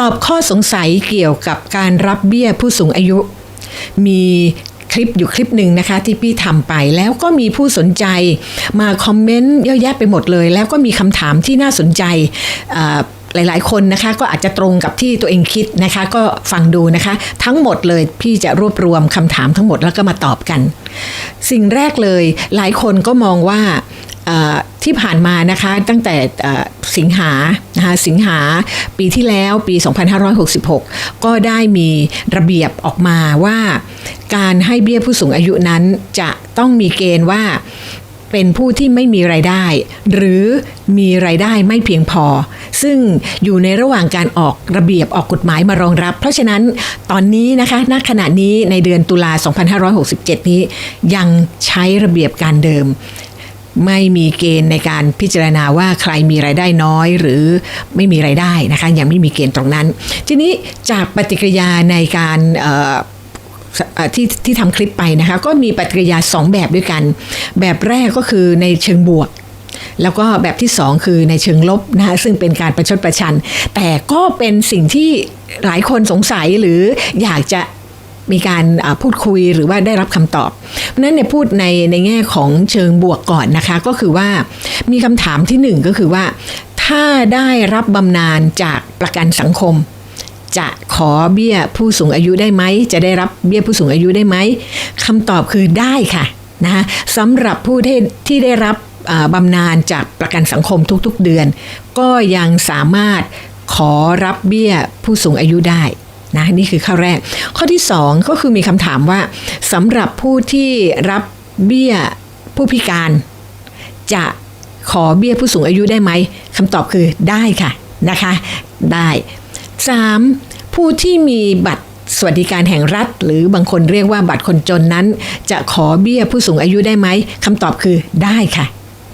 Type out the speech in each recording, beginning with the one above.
ตอบข้อสงสัยเกี่ยวกับการรับเบี้ยผู้สูงอายุ มีคลิปอยู่คลิปหนึ่งนะคะที่พี่ทำไปแล้วก็มีผู้สนใจมาคอมเมนต์เยอะแยะไปหมดเลย แล้วก็มีคำถามที่น่าสนใจหลายๆ คนนะคะก็อาจจะตรงกับที่ตัวเองคิดนะคะ ก็ฟังดูนะคะ ทั้งหมดเลยพี่จะรวบรวมคำถามทั้งหมดแล้วก็มาตอบกัน สิ่งแรกเลยหลายคนก็มองว่า ที่ผ่านมานะคะตั้งแต่สิงหานะคะสิงหาปีที่แล้วปี 2566 ก็ได้มีระเบียบออกมาว่า การให้เบี้ยผู้สูงอายุนั้นจะต้องมีเกณฑ์ว่าเป็นผู้ที่ไม่มีรายได้ หรือมีรายได้ไม่เพียงพอ ซึ่งอยู่ในระหว่างการออกระเบียบออกกฎหมายมารองรับ เพราะฉะนั้นตอนนี้นะคะณขณะนี้ในเดือนตุลา 2567 นี้ยังใช้ระเบียบการเดิม ไม่มีเกณฑ์ในการพิจารณาว่าใครมีรายได้น้อยหรือไม่มีรายได้นะคะยังไม่มีเกณฑ์ตรงนั้น ทีนี้จากปฏิกิริยาในการที่ที่ทำคลิปไปนะคะก็มีปฏิกิริยา 2 แบบด้วยกัน แบบแรกก็คือในเชิงบวก แล้วก็แบบที่ 2 คือในเชิงลบนะคะซึ่งเป็นการประชดประชัน แต่ก็เป็นสิ่งที่หลายคนสงสัยหรืออยากจะ มีการพูดคุยหรือว่าได้รับคำตอบเพราะนั้นเนี่ยพูดในในแง่ของเชิงบวกก่อนนะคะ ก็คือว่ามีคำถามที่หนึ่งก็คือว่า ถ้าได้รับบำนาญจากประกันสังคมจะขอเบี้ยผู้สูงอายุได้ไหม จะได้รับเบี้ยผู้สูงอายุได้ไหมคำตอบคือได้ค่ะนะคะสำหรับผู้ที่ที่ได้รับบำนาญจากประกันสังคมทุกๆเดือน ก็ยังสามารถขอรับเบี้ยผู้สูงอายุได้ นะนี่คือข้อแรก ข้อที่สองก็คือมีคำถามว่าสำหรับผู้ที่รับเบี้ยผู้พิการจะขอเบี้ยผู้สูงอายุได้ไหมคำตอบคือได้ค่ะนะคะได้ 3. ผู้ที่มีบัตรสวัสดิการแห่งรัฐ หรือบางคนเรียกว่าบัตรคนจนนั้น จะขอเบี้ยผู้สูงอายุได้ไหมคำตอบคือได้ค่ะ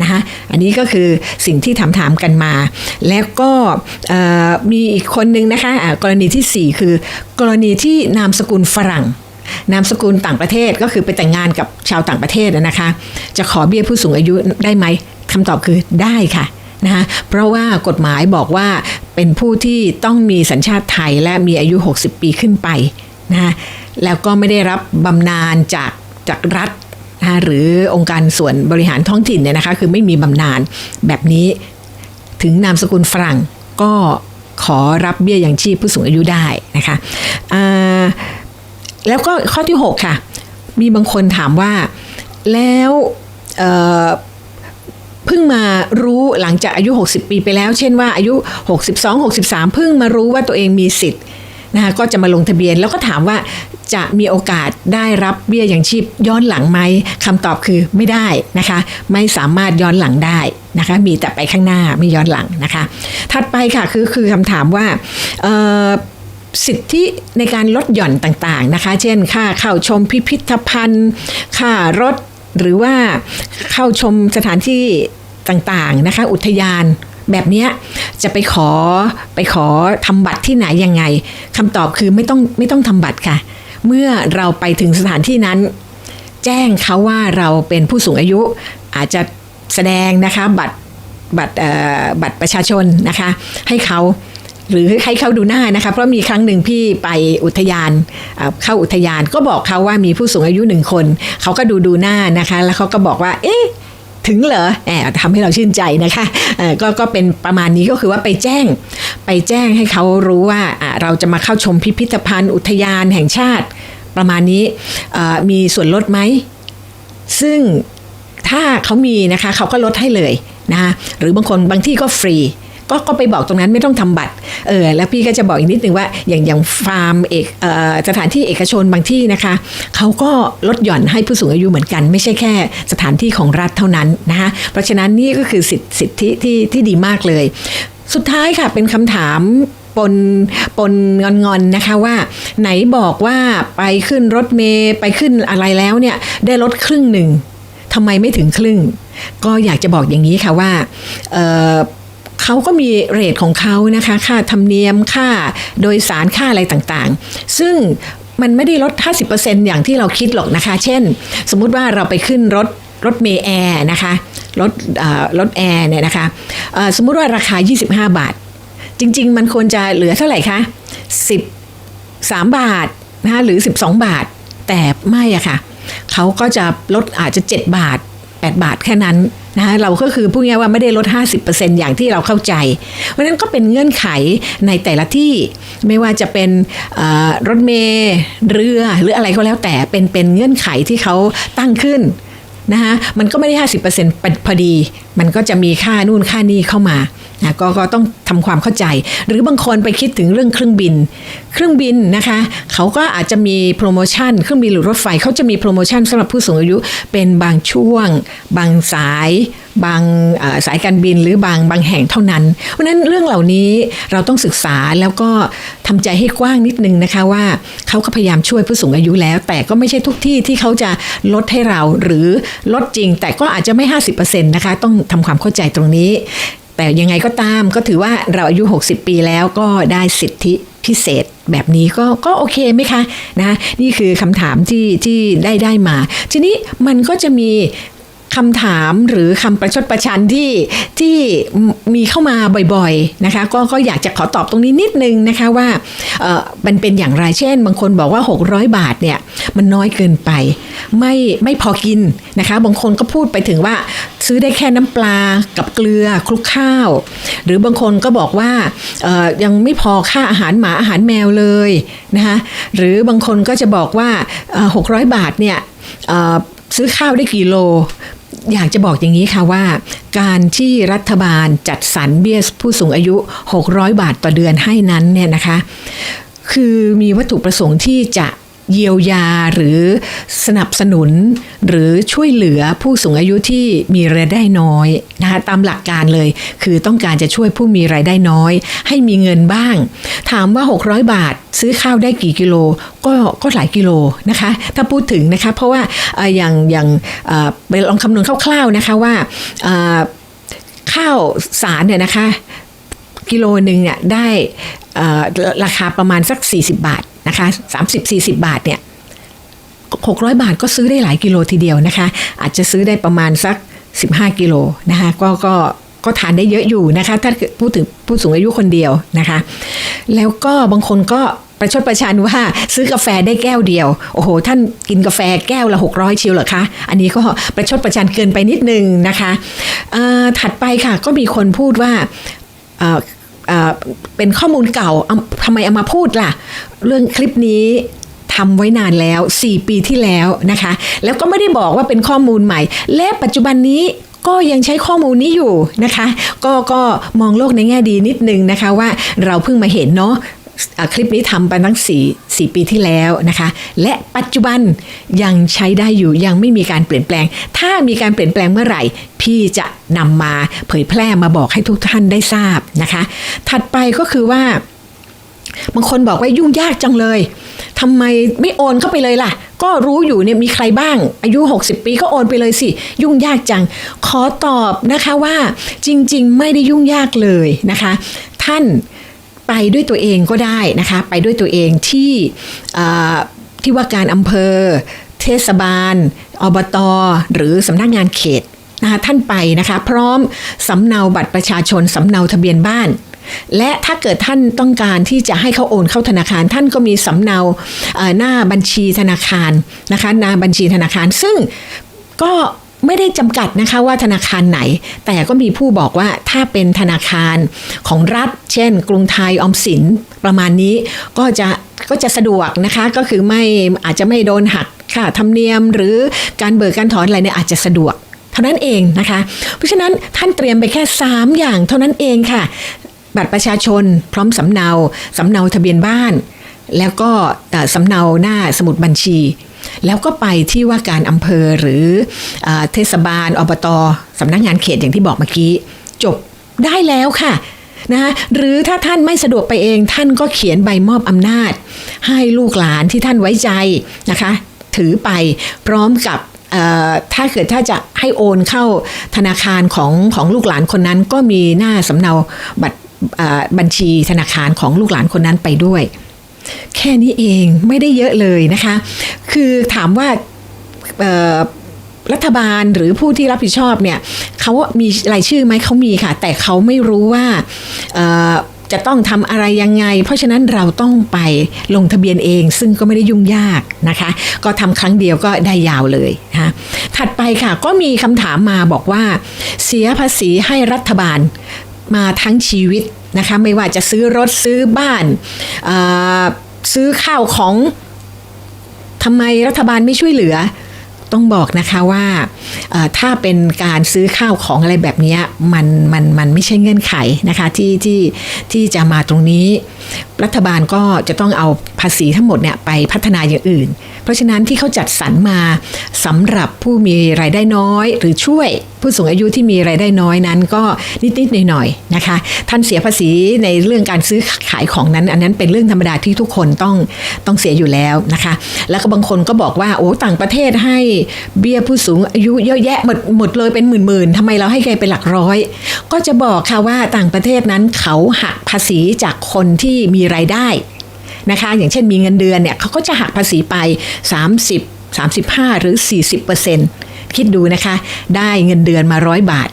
นะคะอันนี้ก็คือสิ่งที่ถามถามๆกันมา แล้วก็มีอีกคนนึงนะคะอ่ากรณีทีสี่ 4 คือ กรณีที่นามสกุลฝรั่งนามสกุลต่างประเทศก็คือไปแต่งงานกับชาวต่างประเทศนะคะ จะขอเบี้ยผู้สูงอายุได้ไหมคำตอบคือได้ค่ะนะคะเพราะว่ากฎหมายบอกว่าเป็นผู้ที่ต้องมีสัญชาติไทยและมีอายุ 60 ปีขึ้นไปนะคะแล้วก็ไม่ได้รับบำนาญจากจากรัฐ นะคะหรือองค์การส่วนบริหารท้องถิ่นเนี่ยนะคะคือไม่มีบำนาญแบบนี้ถึงนามสกุลฝรั่งก็ขอรับเบี้ยยังชีพผู้สูงอายุได้นะคะแล้วก็ข้อที่ 6 ค่ะ มีบางคนถามว่าแล้วเอ่อเพิ่งมารู้หลังจากอายุ 60 ปีไปแล้ว เช่นว่าอายุ 62 63 เพิ่งมารู้ว่าตัวเองมีสิทธิ์นะคะก็จะมาลงทะเบียนแล้วก็ถามว่า จะมีโอกาสได้รับเบี้ยอยังชีพย้อนหลังไหมคำตอบคือไม่ได้นะคะ ไม่สามารถย้อนหลังได้นะคะ มีแต่ไปข้างหน้าไม่ย้อนหลังนะคะ ถัดไปค่ะคือคือคำถามว่าสิทธิในการลดหย่อนต่างๆนะคะ เช่น ค่าเข้าชมพิพิธภัณฑ์ ค่ารถหรือว่าเข้าชมสถานที่ต่างๆนะคะ อุทยานแบบนี้จะไปขอไปขอทำบัตรที่ไหนยังไงคำตอบคือไม่ต้องไม่ต้องทำบัตรค่ะ เมื่อเราไปถึงสถานที่นั้น แจ้งเขาว่าเราเป็นผู้สูงอายุ อาจจะแสดงนะคะบัตรบัตรเอ่อบัตรประชาชนนะคะ ให้เขาหรือให้เขาดูหน้านะคะ เพราะมีครั้งหนึ่งพี่ไปอุทยานเอ่อเข้าอุทยานก็บอกเขาว่ามีผู้สูงอายุหนึ่งคน เขาก็ดูดูหน้านะคะ แล้วเขาก็บอกว่า เอ๊ะ ถึงเหรอแอบทำให้เราชื่นใจนะคะก็ก็เป็นประมาณนี้ก็คือว่าไปแจ้ง ไปแจ้งให้เขารู้ว่าเราจะมาเข้าชมพิพิธภัณฑ์อุทยานแห่งชาติ ประมาณนี้มีส่วนลดไหม ซึ่งถ้าเขามีนะคะเขาก็ลดให้เลยนะคะหรือบางคนบางที่ก็ฟรี ก็ก็ไปบอกตรงนั้นไม่ต้องทำบัตรเออแล้วพี่ก็จะบอกอีกนิดนึงว่าอย่างอย่างฟาร์มเอกเออสถานที่เอกชนบางที่นะคะเขาก็ลดหย่อนให้ผู้สูงอายุเหมือนกัน ไม่ใช่แค่สถานที่ของรัฐเท่านั้นนะคะเพราะฉะนั้นนี่ก็คือสิทธิสิทธิที่ที่ดีมากเลย สุดท้ายค่ะเป็นคำถามปนปนงอนๆนนะคะว่า ไหนบอกว่าไปขึ้นรถเมย์ไปขึ้นอะไรแล้วเนี่ยได้ลดครึ่งหนึ่งทำไมไม่ถึงครึ่ง ก็อยากจะบอกอย่างนี้ค่ะว่า เขาก็มีเรทของเขานะคะ ค่าธรรมเนียมค่าโดยสารค่าอะไรต่างๆ ซึ่งมันไม่ได้ลด 50%อย่างที่เราคิดหรอกนะคะ เช่น สมมุติว่าเราไปขึ้นรถรถเมย์แอร์นะคะ รถรถแอร์เนี่ยนะคะ สมมุติว่าราคา 25 บาท จริง ๆ มันควรจะเหลือเท่าไหร่คะสิบามบาทนะคะหรือ 12 บาท แต่ไม่อะค่ะ เขาก็จะลดอาจจะ 7 บาท 8 บาทแค่นั้น นะคะเราก็คือพูดง่ายๆว่าไม่ได้ลด 50%อย่างที่เราเข้าใจ เพราะฉะนั้นก็เป็นเงื่อนไขในแต่ละที่ไม่ว่าจะเป็นรถเมล์เรือหรืออะไรก็แล้วแต่เป็นเป็นเงื่อนไขที่เขาตั้งขึ้น นะคะมันก็ไม่ได้ 50%พอดี มันก็จะมีค่านู่นค่านี่เข้ามานะกก็ต้องทำความเข้าใจ หรือบางคนไปคิดถึงเรื่องเครื่องบิน เครื่องบินนะคะเขาก็อาจจะมีโปรโมชั่นเครื่องบินหรือรถไฟเขาจะมีโปรโมชั่นสำหรับผู้สูงอายุเป็นบางช่วง บางสาย บางสายการบินหรือบางบางแห่งเท่านั้น เพราะฉะนั้นเรื่องเหล่านี้เราต้องศึกษาแล้วก็ทำใจให้กว้างนิดนึงนะคะว่าเขาก็พยายามช่วยผู้สูงอายุแล้ว แต่ก็ไม่ใช่ทุกที่ที่เขาจะลดให้เราหรือลดจริง แต่ก็อาจจะไม่ 50%นะคะต้องทำความเข้าใจตรงนี้ แต่ยังไงก็ตามก็ถือว่าเราอายุ 60 ปีแล้วก็ได้สิทธิพิเศษแบบนี้ก็ก็โอเคไหมคะนะนี่คือคำถามที่ที่ได้ได้มา ทีนี้มันก็จะมี คำถามหรือคำประชดประชันที่ที่มีเข้ามาบ่อยๆนะคะก็ก็อยากจะขอตอบตรงนี้นิดนึงนะคะว่าเออมันเป็นอย่างไรเช่น บางคนบอกว่า 600 บาทเนี่ยมันน้อยเกินไป ไม่ไม่พอกินนะคะบางคนก็พูดไปถึงว่าซื้อได้แค่น้ำปลากับเกลือคลุกข้าว หรือบางคนก็บอกว่าเออยังไม่พอค่าอาหารหมาอาหารแมวเลยนะคะหรือบางคนก็จะบอกว่าเอ่อ600 บาทเนี่ยซื้อข้าวได้กี่โล อยากจะบอกอย่างนี้ค่ะว่า การที่รัฐบาลจัดสรรเบี้ยผู้สูงอายุ 600 บาทต่อเดือนให้นั้นเนี่ยนะคะ คือมีวัตถุประสงค์ที่จะ เยียวยาหรือสนับสนุน หรือช่วยเหลือผู้สูงอายุที่มีรายได้น้อยนะคะตามหลักการเลย คือต้องการจะช่วยผู้มีรายได้น้อย ให้มีเงินบ้าง ถามว่า 600 บาท ซื้อข้าวได้กี่กิโลก็ก็หลายกิโลนะคะ ถ้าพูดถึงนะคะ เพราะว่าอย่างอย่างไปลองคำนวณคร่าวๆนะคะว่าข้าวสารเนี่ยนะคะ กิโลหนึ่งเนี่ยได้ราคาประมาณสัก 40 บาท นะคะ30-40 บาทเนี่ย600 บาทก็ซื้อได้หลายกิโลทีเดียวนะคะ อาจจะซื้อได้ประมาณสัก 15 กิโลนะคะก็ก็ก็ทานได้เยอะอยู่นะคะ ถ้าพูดถึงผู้สูงอายุคนเดียวนะคะ แล้วก็บางคนก็ประชดประชันว่าซื้อกาแฟได้แก้วเดียว โอ้โห ท่านกินกาแฟแก้วละ 600 ชิวเหรอคะ อันนี้ก็ประชดประชันเกินไปนิดนึงนะคะถัดไปค่ะก็มีคนพูดว่า เป็นข้อมูลเก่าทำไมเอามาพูดล่ะ เรื่องคลิปนี้ทำไว้นานแล้ว 4 ปีที่แล้วนะคะ แล้วก็ไม่ได้บอกว่าเป็นข้อมูลใหม่ และปัจจุบันนี้ก็ยังใช้ข้อมูลนี้อยู่นะคะ ก็ก็มองโลกในแง่ดีนิดนึงนะคะว่าเราเพิ่งมาเห็นเนาะ คลิปนี้ทำไปตั้ง4 4 ปีที่แล้วนะคะ และปัจจุบันยังใช้ได้อยู่ยังไม่มีการเปลี่ยนแปลง ถ้ามีการเปลี่ยนแปลงเมื่อไหร่ พี่จะนำมาเผยแพร่มาบอกให้ทุกท่านได้ทราบนะคะ ถัดไปก็คือว่าบางคนบอกว่ายุ่งยากจังเลยทำไมไม่โอนเข้าไปเลยล่ะ ก็รู้อยู่เนี่ยมีใครบ้าง อายุ 60 ปีก็โอนไปเลยสิ ยุ่งยากจัง ขอตอบนะคะว่าจริง ๆ ไม่ได้ยุ่งยากเลยนะคะ ท่าน ไปด้วยตัวเองก็ได้นะคะ ไปด้วยตัวเองที่ที่ว่าการอำเภอ เทศบาล อบตหรือสำนักงานเขตนะคะท่านไปนะคะพร้อมสำเนาบัตรประชาชนสำเนาทะเบียนบ้าน และถ้าเกิดท่านต้องการที่จะให้เขาโอนเข้าธนาคาร ท่านก็มีสำเนาหน้าบัญชีธนาคารนะคะหน้าบัญชีธนาคารซึ่งก็ ไม่ได้จำกัดนะคะว่าธนาคารไหน แต่ก็มีผู้บอกว่าถ้าเป็นธนาคารของรัฐ เช่น กรุงไทยออมสินประมาณนี้ก็จะก็จะสะดวกนะคะก็คือไม่อาจจะไม่โดนหักค่าธรรมเนียมหรือการเบิกการถอนอะไรเนี่ยอาจจะสะดวกเท่านั้นเองนะคะ เพราะฉะนั้นท่านเตรียมไปแค่ 3 อย่างเท่านั้นเองค่ะ บัตรประชาชน พร้อมสำเนาสำเนาทะเบียนบ้าน แล้วก็สำเนาหน้าสมุดบัญชี แล้วก็ไปที่ว่าการอำเภอหรือเอเทศบาลอบตสำนักงานเขตอย่างที่บอกเมื่อกี้ จบได้แล้วค่ะนะคะหรือถ้าท่านไม่สะดวกไปเองท่านก็เขียนใบมอบอำนาจ ให้ลูกหลานที่ท่านไว้ใจนะคะ ถือไปพร้อมกับถ้าเกิดถ้าจะให้โอนเข้าธนาคารของของลูกหลานคนนั้น ก็มีหน้าสำเนาบัตรบัญชีธนาคารของลูกหลานคนนั้นไปด้วย แค่นี้เองไม่ได้เยอะเลยนะคะ คือถามว่ารัฐบาลหรือผู้ที่รับผิดชอบเนี่ยเขามีรายชื่อไหมเขามีค่ะ แต่เขาไม่รู้ว่าจะต้องทำอะไรยังไง เพราะฉะนั้นเราต้องไปลงทะเบียนเอง ซึ่งก็ไม่ได้ยุ่งยากนะคะ ก็ทำครั้งเดียวก็ได้ยาวเลยนะถัดไปค่ะก็มีคำถามมาบอกว่า เสียภาษีให้รัฐบาลมาทั้งชีวิต นะคะไม่ว่าจะซื้อรถซื้อบ้านาซื้อข้าวของทำไมรัฐบาลไม่ช่วยเหลือ ต้องบอกนะคะว่าถ้าเป็นการซื้อข้าวของอะไรแบบนี้มันมันมันไม่ใช่เงื่อนไขนะคะที่ที่ที่จะมาตรงนี้ รัฐบาลก็จะต้องเอาภาษีทั้งหมดเนี่ยไปพัฒนาอย่างอื่น เพราะฉะนั้นที่เขาจัดสรรมาสำหรับผู้มีรายได้น้อยหรือช่วย ผู้สูงอายุที่มีรายได้น้อยนั้น ก็นิดๆหน่อยๆนะคะ ท่านเสียภาษีในเรื่องการซื้อขายของนั้น อันนั้นเป็นเรื่องธรรมดาที่ทุกคนต้องต้องเสียอยู่แล้วนะคะ แล้วก็บางคนก็บอกว่าโอ้ต่างประเทศให้เบี้ยผู้สูงอายุเยอะแยะหมดหมดเลยเป็นหมื่นๆทำไมเราให้แกเป็นหลักร้อย ก็จะบอกค่ะว่าต่างประเทศนั้นเขาหักภาษีจากคนที่มีรายได้นะคะอย่างเช่นมีเงินเดือนเนี่ยเขาก็จะหักภาษีไป 30 35 หรือ 40 คิดดูนะคะ ได้เงินเดือนมาร้อยบาท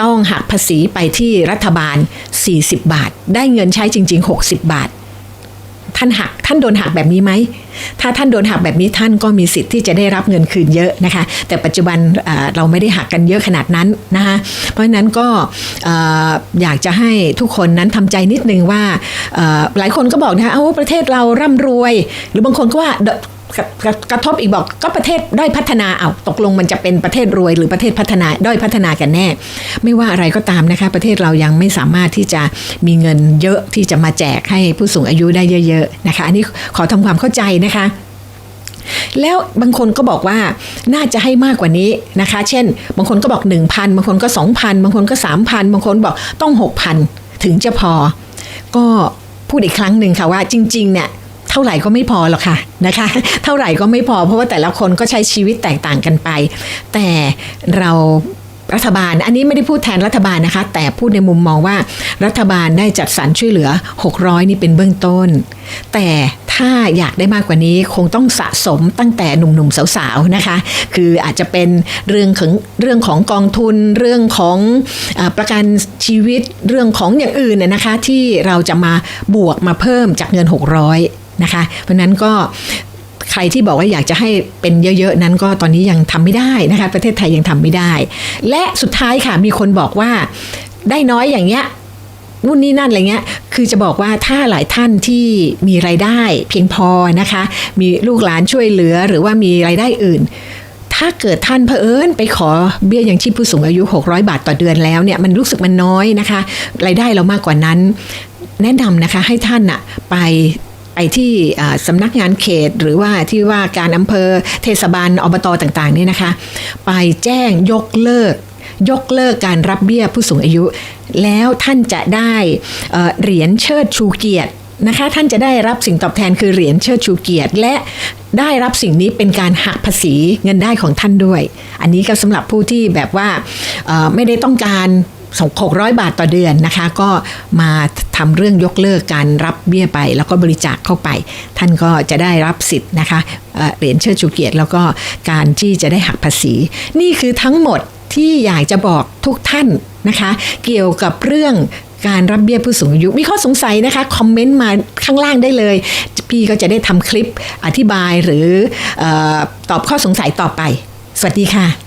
ต้องหักภาษีไปที่รัฐบาล 40 บาท ได้เงินใช้จริง ๆ 60 บาท ท่านหักท่านโดนหักแบบนี้ไหม ถ้าท่านโดนหักแบบนี้ท่านก็มีสิทธิ์ที่จะได้รับเงินคืนเยอะนะคะ แต่ปัจจุบันเราไม่ได้หักกันเยอะขนาดนั้นนะคะเพราะฉะนั้นก็อ่าอยากจะให้ทุกคนนั้นทำใจนิดนึงว่าหลายคนก็บอกนะคะเอาประเทศเราร่ำรวย หรือบางคนก็ว่า กระทบอีกบอกก็ประเทศด้อยพัฒนาเอาตกลงมันจะเป็นประเทศรวย หรือประเทศพัฒนาด้อยพัฒนากันแน่ ไม่ว่าอะไรก็ตามนะคะ ประเทศเรายังไม่สามารถที่จะมีเงินเยอะที่จะมาแจกให้ผู้สูงอายุได้เยอะๆนะคะ อันนี้ขอทำความเข้าใจนะคะแล้วบางคนก็บอกว่าน่าจะให้มากกว่านี้นะคะ เช่น บางคนก็บอก 1,000 บางคนก็ 2,000 บางคนก็ 3,000 บางคนบอกต้อง 6,000 ถึงจะพอ ก็พูดอีกครั้งหนึ่งค่ะว่าจริง ๆ เนี่ย เท่าไหร่ก็ไม่พอหรอกค่ะนะคะ เท่าไหร่ก็ไม่พอเพราะว่าแต่ละคนก็ใช้ชีวิตแตกต่างกันไป แต่เรารัฐบาล อันนี้ไม่ได้พูดแทนรัฐบาลนะคะ แต่พูดในมุมมองว่ารัฐบาลได้จัดสรรช่วยเหลือ 600 นี่เป็นเบื้องต้น แต่ถ้าอยากได้มากกว่านี้คงต้องสะสมตั้งแต่หนุ่มๆสาวๆนะคะ คืออาจจะเป็นเรื่องของเรื่องของกองทุนเรื่องของอประกันชีวิตเรื่องของอย่างอื่นน่ยนะคะ ที่เราจะมาบวกมาเพิ่มจากเงิน 600 นะคะ เพราะนั้นก็ใครที่บอกว่าอยากจะให้เป็นเยอะ ๆ นั้นก็ตอนนี้ยังทำไม่ได้นะคะประเทศไทยยังทำไม่ได้ และสุดท้ายค่ะมีคนบอกว่าได้น้อยอย่างเงี้ยนู่นนี่นั่นอะไรเงี้ย คือจะบอกว่าถ้าหลายท่านที่มีรายได้เพียงพอนะคะ มีลูกหลานช่วยเหลือหรือว่ามีรายได้อื่น ถ้าเกิดท่านเผอิญไปขอเบี้ยยังชีพผู้สูงอายุ 600 บาทต่อเดือนแล้วเนี่ยมันรู้สึกมันน้อยนะคะ รายได้เรามากกว่านั้น แนะนำนะคะให้ท่านอะไป ไปที่สำนักงานเขตหรือว่าที่ว่าการอำเภอเทศบาลอบตต่างๆเนี่ยนะคะ ไปแจ้งยกเลิก ยกเลิกการรับเบี้ยผู้สูงอายุ แล้วท่านจะได้เหรียญเชิดชูเกียรตินะคะท่านจะได้รับสิ่งตอบแทนคือเหรียญเชิดชูเกียรติ และได้รับสิ่งนี้เป็นการหักภาษีเงินได้ของท่านด้วย อันนี้ก็สำหรับผู้ที่แบบว่าไม่ได้ต้องการ 600 บาทต่อเดือนนะคะ ก็มาทำเรื่องยกเลิกการรับเบี้ยไป แล้วก็บริจาคเข้าไป ท่านก็จะได้รับสิทธิ์นะคะเหรียญเชิดชูเกียรติ แล้วก็การที่จะได้หักภาษี นี่คือทั้งหมดที่อยากจะบอกทุกท่านนะคะ เกี่ยวกับเรื่องการรับเบี้ยผู้สูงอายุ มีข้อสงสัยนะคะ คอมเมนต์มาข้างล่างได้เลย พี่ก็จะได้ทำคลิปอธิบายหรือออตอบข้อสงสัยต่อไป สวัสดีค่ะ